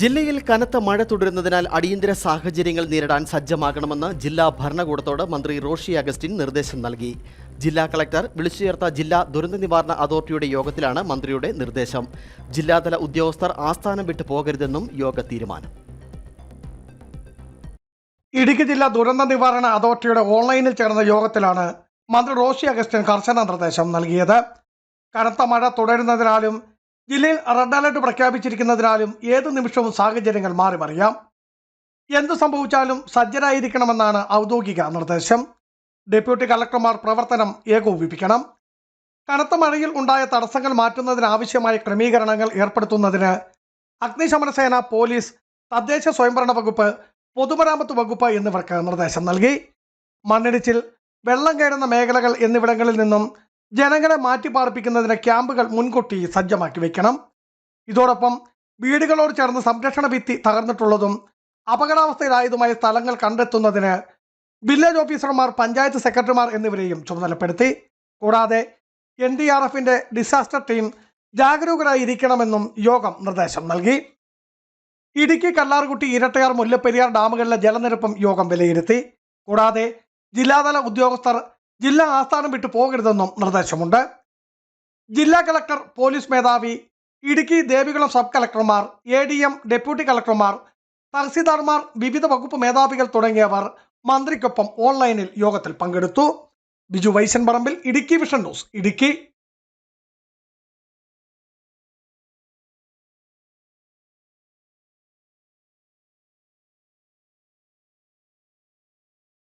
ജില്ലയിൽ കനത്ത മഴ തുടരുന്നതിനാൽ അടിയന്തര സാഹചര്യങ്ങൾ നേരിടാൻ സജ്ജമാകണമെന്ന് ജില്ലാ ഭരണകൂടത്തോട് മന്ത്രി റോഷി അഗസ്റ്റിൻ നിർദ്ദേശം നൽകി. ജില്ലാ കളക്ടർ വിളിച്ചു ചേർത്ത ജില്ലാ ദുരന്ത നിവാരണ അതോറിറ്റിയുടെ യോഗത്തിലാണ് മന്ത്രിയുടെ നിർദ്ദേശം. ജില്ലാതല ഉദ്യോഗസ്ഥർ ആസ്ഥാനം വിട്ടു പോകരുതെന്നും യോഗ തീരുമാനം. ഇടുക്കി ജില്ലാ ദുരന്ത നിവാരണ അതോറിറ്റിയുടെ ഓൺലൈനിൽ ചേർന്ന യോഗത്തിലാണ് മന്ത്രി റോഷി അഗസ്റ്റിൻ കർശന നിർദ്ദേശം നൽകിയത്. കനത്ത മഴ തുടരുന്നതിനാലും ജില്ലയിൽ റെഡ് അലർട്ട് പ്രഖ്യാപിച്ചിരിക്കുന്നതിനാലും ഏത് നിമിഷവും സാഹചര്യങ്ങൾ മാറി മറിയാം. എന്തു സംഭവിച്ചാലും സജ്ജരായിരിക്കണമെന്നാണ് ഔദ്യോഗിക നിർദ്ദേശം. ഡെപ്യൂട്ടി കളക്ടർമാർ പ്രവർത്തനം ഏകോപിപ്പിക്കണം. കനത്ത മഴയിൽ ഉണ്ടായ തടസ്സങ്ങൾ മാറ്റുന്നതിനാവശ്യമായ ക്രമീകരണങ്ങൾ ഏർപ്പെടുത്തുന്നതിന് അഗ്നിശമന സേന പോലീസ് തദ്ദേശ സ്വയംഭരണ വകുപ്പ് പൊതുമരാമത്ത് വകുപ്പ് എന്നിവർക്ക് നിർദ്ദേശം നൽകി. മണ്ണിടിച്ചിൽ വെള്ളം കയറുന്ന മേഖലകൾ എന്നിവിടങ്ങളിൽ നിന്നും ജനങ്ങളെ മാറ്റിപ്പാർപ്പിക്കുന്നതിന് ക്യാമ്പുകൾ മുൻകൂട്ടി സജ്ജമാക്കി വെക്കണം. ഇതോടൊപ്പം വീടുകളോട് ചേർന്ന് സംരക്ഷണ ഭിത്തി തകർന്നിട്ടുള്ളതും അപകടാവസ്ഥയിലായതുമായ സ്ഥലങ്ങൾ കണ്ടെത്തുന്നതിന് വില്ലേജ് ഓഫീസർമാർ പഞ്ചായത്ത് സെക്രട്ടറിമാർ എന്നിവരെയും ചുമതലപ്പെടുത്തി. കൂടാതെ എൻ ഡി ആർ എഫിന്റെ ഡിസാസ്റ്റർ ടീം ജാഗരൂകരായിരിക്കണമെന്നും യോഗം നിർദ്ദേശം നൽകി. ഇടുക്കി കല്ലാർകുട്ടി ഇരട്ടയാർ മുല്ലപ്പെരിയാർ ഡാമുകളിലെ ജലനിരപ്പും യോഗം വിലയിരുത്തി. കൂടാതെ ജില്ലാതല ഉദ്യോഗസ്ഥർ ജില്ലാ ആസ്ഥാനം വിട്ടു പോകരുതെന്നും നിർദ്ദേശമുണ്ട്. ജില്ലാ കളക്ടർ പോലീസ് മേധാവി ഇടുക്കി ദേവികുളം സബ് കളക്ടർമാർ എ ഡി എം ഡെപ്യൂട്ടി കളക്ടർമാർ തഹസീൽദാർമാർ വിവിധ വകുപ്പ് മേധാവികൾ തുടങ്ങിയവർ മന്ത്രിക്കൊപ്പം ഓൺലൈനിൽ യോഗത്തിൽ പങ്കെടുത്തു. Biju Vaishan Parambil Idukki vision news Idukki.